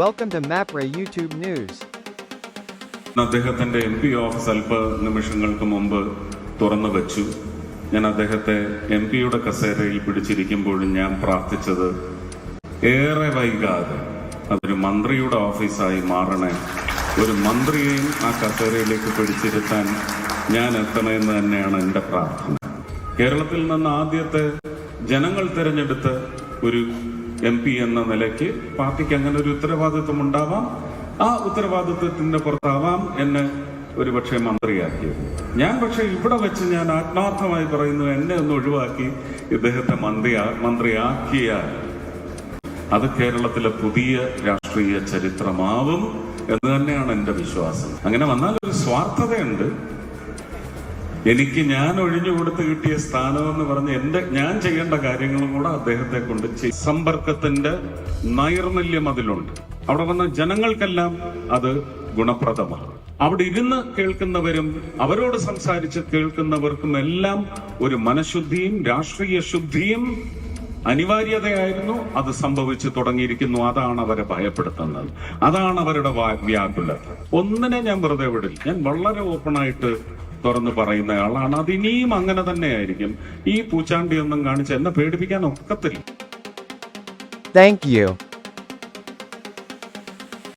Welcome to MAPRA YouTube News. അദ്ദേഹത്തിന്റെ M P office അല്പ നിമിഷങ്ങൾക്ക് മുമ്പ് തുറന്നു വെച്ചു. ഞാൻ അദ്ദേഹത്തെ എം പിയുടെ കസേരയിൽ പിടിച്ചിരിക്കുമ്പോഴും ഞാൻ പ്രാർത്ഥിച്ചത് ഏറെ വൈകാതെ അതൊരു മന്ത്രിയുടെ ഓഫീസായി മാറണേ. ഒരു മന്ത്രിയെയും ആ കസേരയിലേക്ക് പിടിച്ചിരുത്താൻ ഞാൻ എത്തണമെന്ന് തന്നെയാണ് എന്റെ പ്രാർത്ഥന. കേരളത്തിൽ നിന്ന് ആദ്യത്തെ ജനങ്ങൾ തിരഞ്ഞെടുത്ത ഒരു എം പി എന്ന നിലയ്ക്ക് പാർട്ടിക്ക് അങ്ങനെ ഒരു ഉത്തരവാദിത്വം ഉണ്ടാവാം. ആ ഉത്തരവാദിത്വത്തിന്റെ പുറത്താവാം എന്നെ ഒരുപക്ഷെ മന്ത്രിയാക്കിയത് ഞാൻ പക്ഷേ ഇവിടെ വെച്ച് ഞാൻ ആത്മാർത്ഥമായി പറയുന്നു എന്നെ ഒന്ന് ഒഴിവാക്കി ഇദ്ദേഹത്തെ മന്ത്രി മന്ത്രിയാക്കിയാൽ അത് കേരളത്തിലെ പുതിയ രാഷ്ട്രീയ ചരിത്രമാവും എന്ന് തന്നെയാണ് എന്റെ വിശ്വാസം. അങ്ങനെ വന്നാൽ ഒരു സ്വാർത്ഥതയുണ്ട്. എനിക്ക് ഞാൻ ഒഴിഞ്ഞു കൊടുത്ത് കിട്ടിയ സ്ഥാനം എന്ന് പറഞ്ഞ് എന്റെ ഞാൻ ചെയ്യേണ്ട കാര്യങ്ങളും കൂടെ അദ്ദേഹത്തെ കൊണ്ട് ചെയ്യും സമ്പർക്കത്തിന്റെ നൈർമല്യം അതിലുണ്ട്. അവിടെ വന്ന ജനങ്ങൾക്കെല്ലാം അത് ഗുണപ്രദമാണ്. അവിടെ ഇരുന്ന് കേൾക്കുന്നവരും അവരോട് സംസാരിച്ച് കേൾക്കുന്നവർക്കും എല്ലാം ഒരു മനഃശുദ്ധിയും രാഷ്ട്രീയ ശുദ്ധിയും അനിവാര്യതയായിരുന്നു. അത് സംഭവിച്ചു തുടങ്ങിയിരിക്കുന്നു. അതാണ് അവരെ ഭയപ്പെടുത്തുന്നത്. അതാണ് അവരുടെ വ്യാകുലത. ഒന്നിനെ ഞാൻ വെറുതെ വിടില്ല. ഞാൻ വളരെ ഓപ്പണായിട്ട് തുറന്നു പറയുന്ന ആളാണ് അത് ഇനിയും അങ്ങനെ തന്നെയായിരിക്കും. ഈ പൂച്ചാണ്ടി ഒന്നും കാണിച്ച് എന്നെ പേടിപ്പിക്കാൻ ഒക്കത്തില്ല. Thank you.